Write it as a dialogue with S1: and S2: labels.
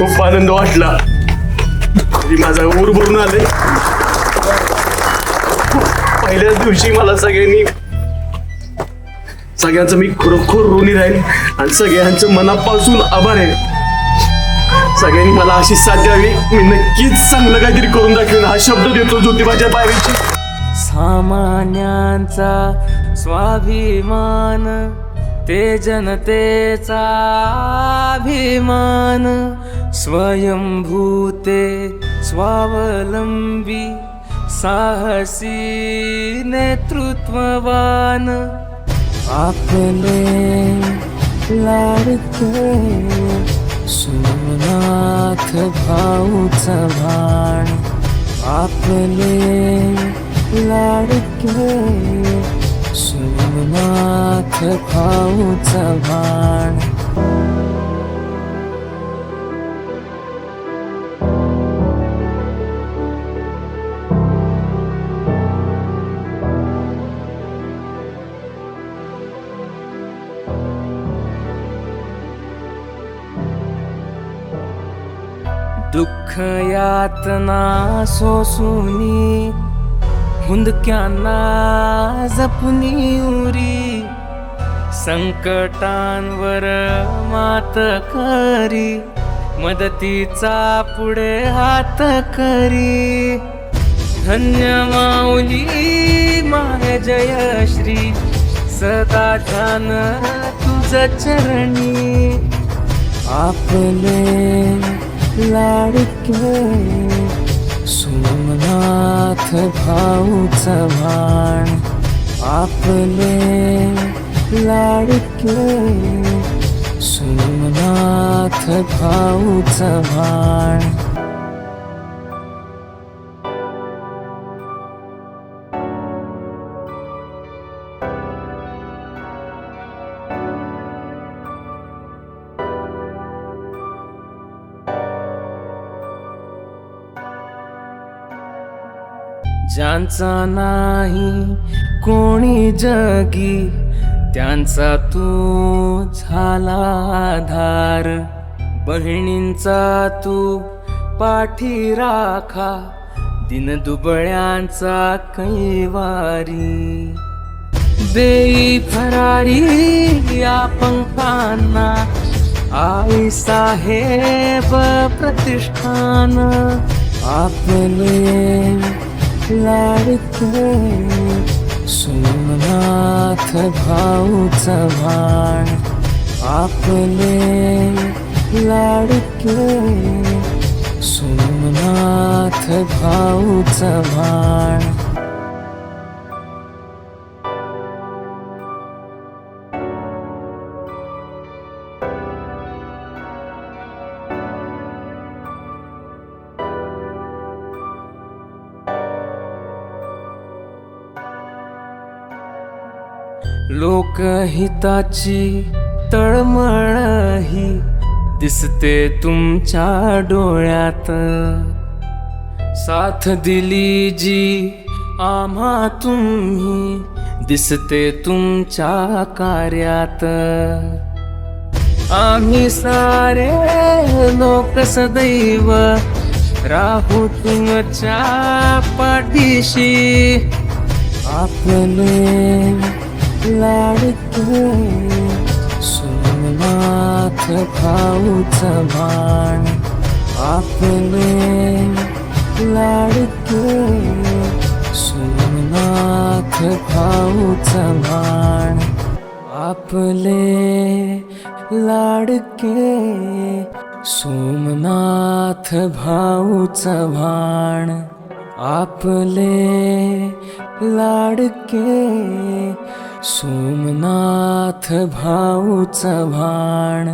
S1: खूप आनंद वाटला. माझा ऊर भरून आले पहिल्याच दिवशी मला सगळ्यांनी सगळ्यांचं मी खरोखर ऋणी राहील आणि सगळ्यांचं मनापासून आभार आहे. सगळ्यांनी मला अशी साथ द्यावी. मी नक्कीच चांगलं काहीतरी करून दाखवेन. हा शब्द देतो ज्योतिबाच्या पायरीची
S2: सामान्यांचा स्वाभिमान ते जनतेचा अभिमान. स्वयंभूते स्वावलंबी साहसी नेतृत्ववान। आपले लाडके सोमनाथ भाऊचा भाण आपले लाडके सोमनाथ भाऊचा भाण दुःख यातना सोसुनी हुंदक्यांना जपनी उरी संकटांवर मात करी मदतीचा पुढे हात करी. धन्य माऊली माय जयश्री सदा ध्यान तुझ चरणी. आपले लाडके सोमनाथ भाऊच भाण आपले लाडके सोमनाथ भाऊच भाण ज्यांचा नाही कोणी जगी त्यांचा तू झाला आधार. बहिणींचा तू पाठी राखा दिन दुबळ्यांचा कैवारी. देई फरारी या पंखांना आई साहेब प्रतिष्ठान. आपले लाडके सोमनाथ भाऊच भाण आपले लाडके सोमनाथ भाऊच भाण लोकहिताची तळमळही दिसते तुमच्या डोळ्यात. साथ दिली जी आम्हा तुम्ही दिसते तुमच्या कार्यात. आम्ही सारे लोक सदैव राहू तुमच्या पाठीशी. आपले लाडके सोमनाथ भाऊचा भाण आपले लाडके सोमनाथ भाऊचा भाण आपले लाडके सोमनाथ भाऊचा भाण आपले लाडके सोमनाथ भाऊ भाण